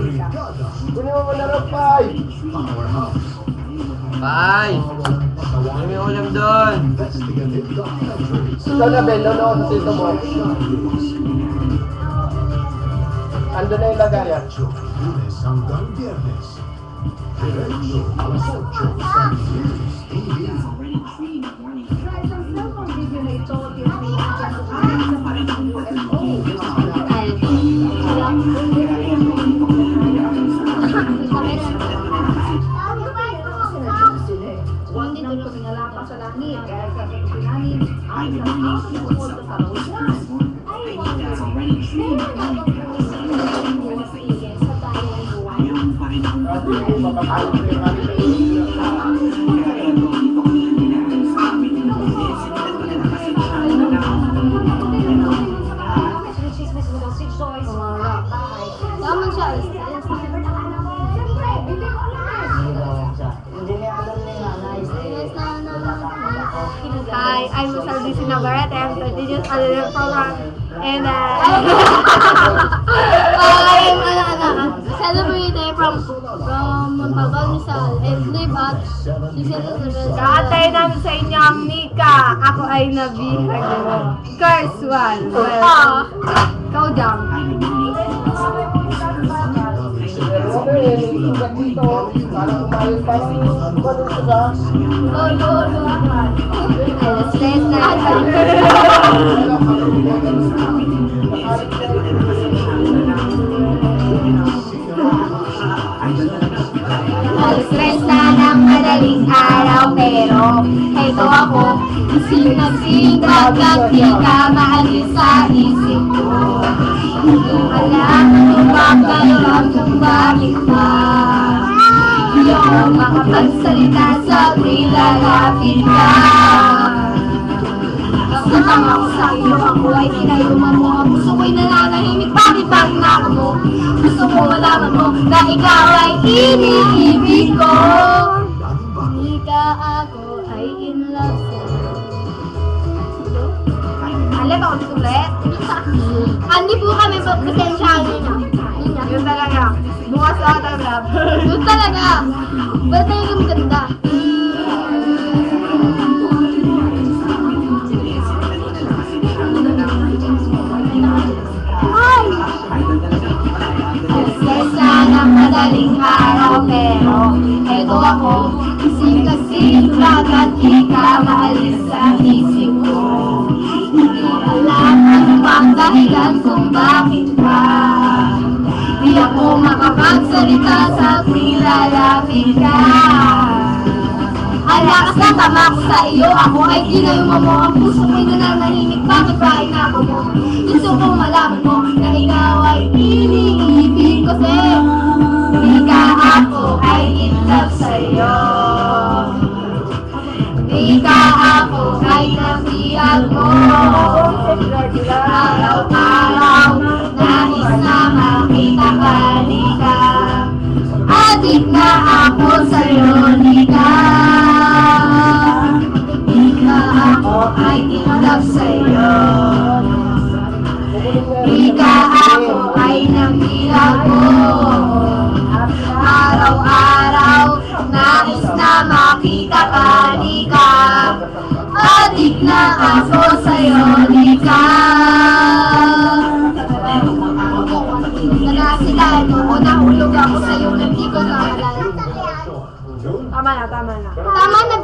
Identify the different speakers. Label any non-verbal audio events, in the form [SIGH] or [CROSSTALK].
Speaker 1: Mika.
Speaker 2: Kunin mo muna rin, Pai.
Speaker 3: Pai! Ano may ulam doon?
Speaker 2: Ikaw na, Ben. Nono ako sa mo. Ando na yung lagayan.
Speaker 4: lunes hanggang viernes. Diretso alas 8 sa News TV.
Speaker 5: Guys, ang cellphone video na ito, dyan sa ating sa UFO. Tumingala pa sa langit, dahil sa pagpinanin, ang nagtawag sa karawusan.
Speaker 6: Tama
Speaker 1: Hi, I'm Saldici Navarrete. I'm 20 years old in program. And uh,
Speaker 6: I'm ano, ano, celebrated from from Montalban, Rizal and live at Rizal
Speaker 1: kaantay namin sa inyo ang Mika. Ako ay nabihag mo. Carswal. Well,
Speaker 6: Ah.
Speaker 1: ikaw dyan.
Speaker 2: Eh,
Speaker 1: 10 na.
Speaker 6: Ng madaling araw pero eto ako Sinag-sinag at di ka maalis sa isip ko Alam mo ba kalam kung bakit ba Di ako makapagsalita sa tuwing lalapit ka Nasutang ako sa iyo, ako ay kinayuma mo Ang puso ko'y nananahimik, bakit ba hinako mo? Gusto ko malaman mo na ikaw ay iniibig ko Hindi ka ako ay in love sa'yo
Speaker 1: Alam ako sulit. [LAUGHS]
Speaker 6: Hindi po kami pasensyahan niyo na. Yun na.
Speaker 1: Talaga. Bukas ako taglab. [LAUGHS]
Speaker 6: Yun talaga. Ba't tayo yung ganda? Madaling araw pero eto ako Sikat-sikat at di ka maalis ang lakas ng tama ko sa iyo, ako ay ginayuma mo Ang puso ko'y nananahimik, bakit ba inako mo? Gusto ko malaman mo na ikaw ay iniibig ko sa'yo. Di ka ako ay in love sa'yo. Di ka ako ay nabiyag mo. Araw-araw, nais na makita ka, di ka Adik na ako sa'yo, di ay in love sa'yo Di ka ako ay nabiyag mo Araw-araw, nais na makita ka, di ka Adik na ako sa'yo, di ka Nagasilahan mo ko, nahulog ako sa'yo, hindi ko naalala
Speaker 1: Tama na, tama na.
Speaker 6: Tama na,